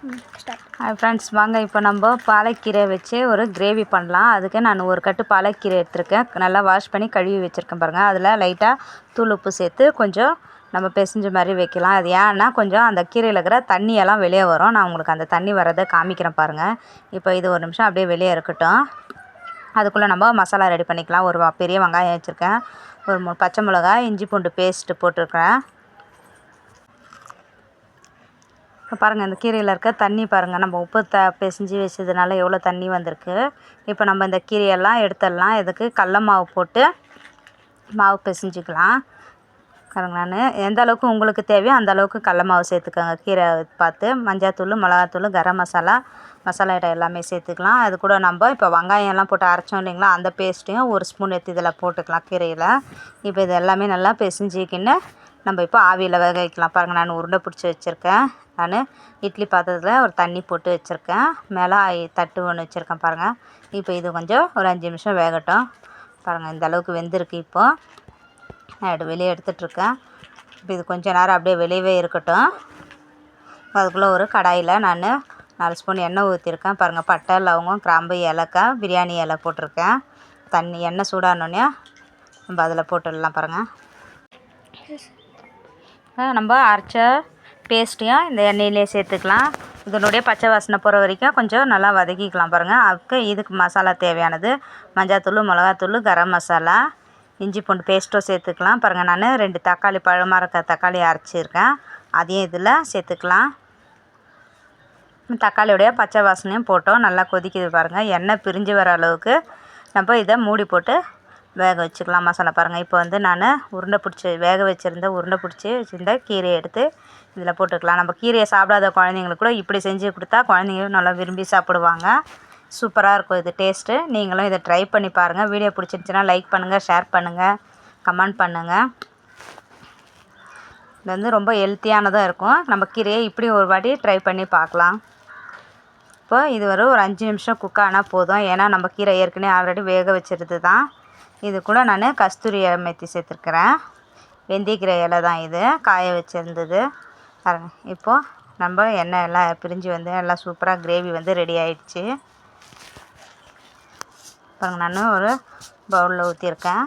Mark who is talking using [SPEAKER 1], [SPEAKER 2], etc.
[SPEAKER 1] Hi friends வாங்க இப்போ நம்ம பாலக்கீரை வச்சு ஒரு கிரேவி பண்ணலாம். அதுக்கு நான் ஒரு கட்டு பாலக்கீரை எடுத்திருக்கேன். நல்லா வாஷ் பண்ணி கழுவி வச்சுருக்கேன் பாருங்கள் அதில் லைட்டாக தூள் உப்பு சேர்த்து கொஞ்சம் நம்ம பிசைஞ்ச மாதிரி வைக்கலாம். அது ஏன்னா கொஞ்சம் அந்த கீரையில் இருக்கிற தண்ணியெல்லாம் வெளியே வரும். நான் உங்களுக்கு அந்த தண்ணி வரதை காமிக்கிறேன் பாருங்கள் இப்போ இது ஒரு நிமிஷம் அப்படியே வெளியே இருக்கட்டும். அதுக்குள்ளே நம்ம மசாலா ரெடி பண்ணிக்கலாம். ஒரு பெரிய வெங்காயம் வச்சுருக்கேன். ஒரு மூணு பச்சை மிளகாய் இஞ்சி பூண்டு பேஸ்ட்டு போட்டிருக்கிறேன் இப்போ பாருங்கள் இந்த கீரையில் இருக்க தண்ணி பாருங்கள் நம்ம உப்பு த பிசைஞ்சு வச்சதுனால எவ்வளோ தண்ணி வந்திருக்கு. இப்போ நம்ம இந்த கீரையெல்லாம் எடுத்துடலாம். இதுக்கு கடல மாவு போட்டு மாவு பிசைஞ்சிக்கலாம். பாருங்க நான். எந்த அளவுக்கு உங்களுக்கு தேவையோ அந்த அளவுக்கு கடல மாவு சேர்த்துக்கோங்க. கீரை பார்த்து மஞ்சாத்தூள் மிளகாத்தூள் கரம் மசாலா மசாலா ஐட்டம் எல்லாமே சேர்த்துக்கலாம். அது கூட நம்ம இப்போ வெங்காயம் எல்லாம் போட்டு அரைச்சோம் இல்லைங்களா? அந்த பேஸ்ட்டையும் ஒரு ஸ்பூன் எடுத்து இதில் போட்டுக்கலாம் கீரையில். இப்போ இது எல்லாமே நல்லா பிசைஞ்சிக்கின்னு நம்ம இப்போ ஆவியில் வேக வைக்கலாம் பாருங்கள் நான் உருண்டை பிடிச்சி வச்சுருக்கேன். நான் இட்லி பாத்திரத்தில் ஒரு தண்ணி போட்டு வச்சுருக்கேன். மேலே தட்டு ஒன்று வச்சுருக்கேன் பாருங்கள் இப்போ இது கொஞ்சம் ஒரு அஞ்சு நிமிஷம் வேகட்டும். பாருங்கள் இந்த அளவுக்கு வெந்திருக்கு இப்போது நான் வெளியே எடுத்துகிட்ருக்கேன் இப்போ இது கொஞ்சம் நேரம் அப்படியே வெளியவே இருக்கட்டும். அதுக்குள்ளே ஒரு கடாயில் நான் நாலு ஸ்பூன் எண்ணெய் ஊற்றிருக்கேன் பாருங்கள் பட்டை லவங்கம் கிராம்பு ஏலக்காய் பிரியாணி இலை போட்டிருக்கேன். தண்ணி எண்ணெய் சூடானோடனே நம்ம அதில் போட்டுடலாம் பாருங்கள் நம்ம அரைச்ச பேஸ்ட்டையும் இந்த எண்ணெயிலே சேர்த்துக்கலாம். இதனுடைய பச்சை வாசனை போகிற வரைக்கும் கொஞ்சம் நல்லா வதக்கிக்கலாம் பாருங்கள் அதுக்கு இதுக்கு மசாலா தேவையானது. மஞ்சாத்தூள் மிளகாத்தூள் கரம் மசாலா இஞ்சி பூண்டு பேஸ்ட்டும் சேர்த்துக்கலாம். பாருங்கள் நான் ரெண்டு தக்காளி பழமாக இருக்க தக்காளி அரைச்சிருக்கேன். அதையும் இதில் சேர்த்துக்கலாம். தக்காளியோடைய பச்சை வாசனையும் போட்டோம். நல்லா கொதிக்குது பாருங்கள் எண்ணெய் பிரிஞ்சு வர அளவுக்கு நம்ம இதை மூடி போட்டு வேக வச்சுக்கலாம் மசாலா பாருங்கள் இப்போ வந்து நான் உருண்டை பிடிச்சி வேக வச்சுருந்த உருண்டை பிடிச்சி வச்சுருந்த கீரையை எடுத்து இதில் போட்டுக்கலாம். நம்ம கீரையை சாப்பிடாத குழந்தைங்களுக்கு கூட இப்படி செஞ்சு கொடுத்தா குழந்தைங்க நல்லா விரும்பி சாப்பிடுவாங்க. சூப்பராக இருக்கும் இது டேஸ்ட்டு. நீங்களும் இதை ட்ரை பண்ணி பாருங்கள் வீடியோ பிடிச்சிருந்துச்சின்னா லைக் பண்ணுங்கள் ஷேர் பண்ணுங்கள் கமெண்ட் பண்ணுங்கள் இது வந்து ரொம்ப ஹெல்த்தியானதாக இருக்கும். நம்ம கீரையை இப்படி ஒரு வாட்டி ட்ரை பண்ணி பார்க்கலாம். இப்போ இது ஒரு ஒரு அஞ்சு நிமிஷம் குக் ஆனால் போதும். ஏன்னா நம்ம கீரை ஏற்கனவே ஆல்ரெடி வேக வச்சிருது தான் இது கூட நான் கஸ்தூரி மெத்தி சேர்த்துருக்குறேன். வெந்தயக்கீரை இலை தான் இது. காய வச்சுருந்தது. பாருங்க இப்போது நம்ம எண்ணெய் எல்லாம் பிரிஞ்சு வந்து எல்லாம் சூப்பராக கிரேவி வந்து ரெடி ஆயிடுச்சு. பாருங்க நான் ஒரு பவுலில் ஊற்றிருக்கேன்